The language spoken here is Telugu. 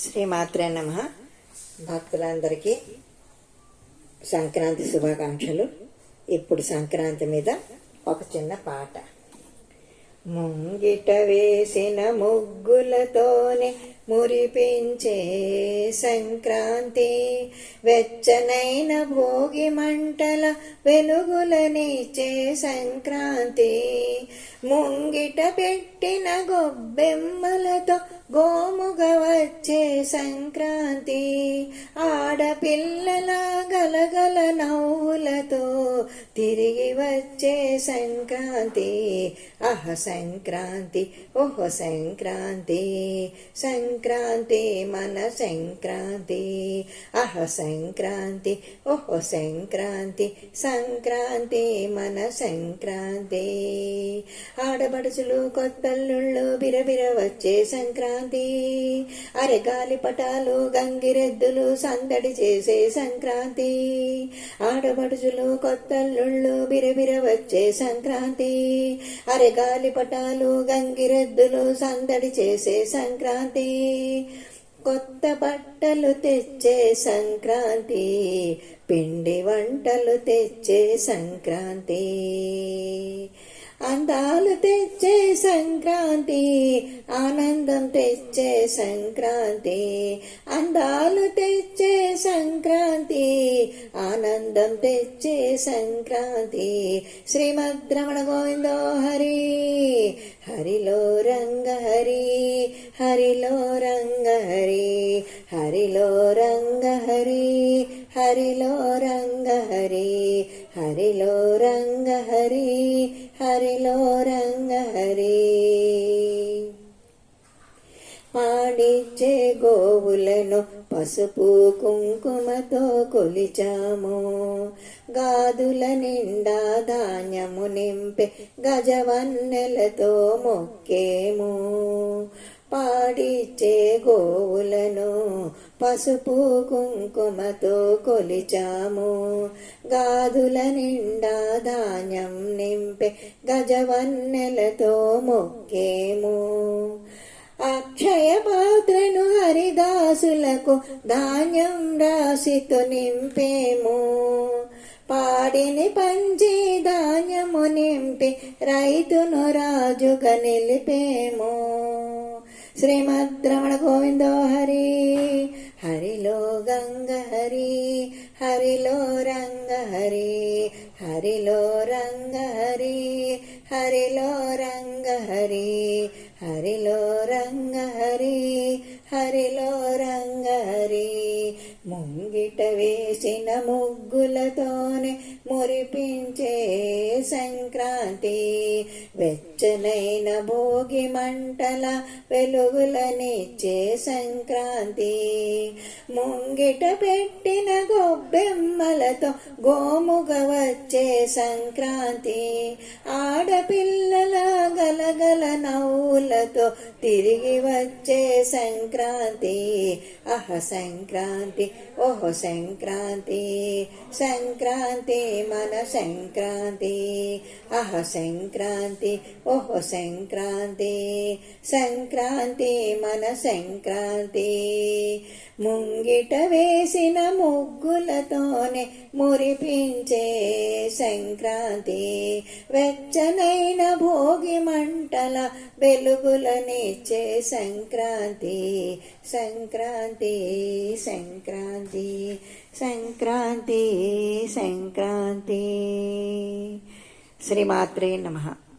శ్రీమాత్రే నమ. భక్తులందరికీ సంక్రాంతి శుభాకాంక్షలు. ఇప్పుడు సంక్రాంతి మీద ఒక చిన్న పాట. ముంగిట వేసిన ముగ్గులతోనే మురిపించే సంక్రాంతి. వెచ్చనైన భోగి మంటల వెలుగులనిచ్చే సంక్రాంతి. ముంగిట పెట్టిన గొబ్బెమ్మలతో గోముగ వచ్చే సంక్రాంతి. ఆడపిల్లల గలగల నవ్వులతో తిరిగి వచ్చే సంక్రాంతి. అహ సంక్రాంతి ఓహో సంక్రాంతి. సంక్రాంతి. సంక్రాంతి మన సంక్రాంతి అహ సంక్రాంతి ఓహో సంక్రాంతి సంక్రాంతి మన సంక్రాంతి. ఆడబడుచులు కొత్తల్లుళ్ళు బిరబిర వచ్చే సంక్రాంతి. అరగాలి పటాలు గంగిరెద్దులు సందడి చేసే సంక్రాంతి. ఆడబడుచులు కొత్తల్లుళ్ళు బిరబిర వచ్చే సంక్రాంతి. అరగాలి పటాలు గంగిరెద్దులు సందడి చేసే సంక్రాంతి. కొత్త బట్టలు తెచ్చే సంక్రాంతి పిండి వంటలు తెచ్చే సంక్రాంతి. అందాలు తెచ్చే సంక్రాంతి ఆనందం తెచ్చే సంక్రాంతి. అందాలు తెచ్చే సంక్రాంతి ఆనందం తెచ్చే సంక్రాంతి. శ్రీమద్రమణ గోవిందో హరి హరిలో రంగ హరి. హరి హరిలో రంగ హరి హరిలో రంగ హరి. పాడిచ్చే గోవులను పసుపు కుంకుమతో కొలిచాము. గాదుల నిండా ధాన్యము నింపే గజవన్నెలతో మొక్కేము. పాడిచ్చే గోవులను పసుపు కుంకుమతో కొలిచాము. గాదుల నిండా ధాన్యం నింపే గజవన్నెలతో మొక్కేము. అక్షయ పాత్రను హరిదాసులకు ధాన్యం రాశితో నింపేము. పాడిని పంచి ధాన్యము నింపి రైతును రాజుగా నిలిపేము. శ్రీమద్రమణ గోవిందో హరి హరిలో రంగ హరి హరిలో రంగ హరి హరిలో రంగ హరి హరిలో రంగ హరి. ముంగిట వేసిన ముగ్గులతో వెచ్చనైన భోగి మంటల వెలుగులనిచ్చే సంక్రాంతి. ముంగిట పెట్టిన గొబ్బెమ్మలతో గోముగ వచ్చే సంక్రాంతి. ఆడపిల్లల గలగల నవ్వులతో తిరిగి వచ్చే సంక్రాంతి. అహ సంక్రాంతి ఓహో సంక్రాంతి సంక్రాంతి మన సంక్రాంతి. అహ సంక్రాంతి ఓహో సంక్రాంతి సంక్రాంతి మన సంక్రాంతి. ముంగిట వేసిన ముగ్గులతోనే మురిపించే సంక్రాంతి. వెచ్చనైన భోగి మంటల వెలుగులనిచ్చే సంక్రాంతి సంక్రాంతి సంక్రాంతి సంక్రాంతి సంక్రాంతి. శ్రీమాత్రే నమః.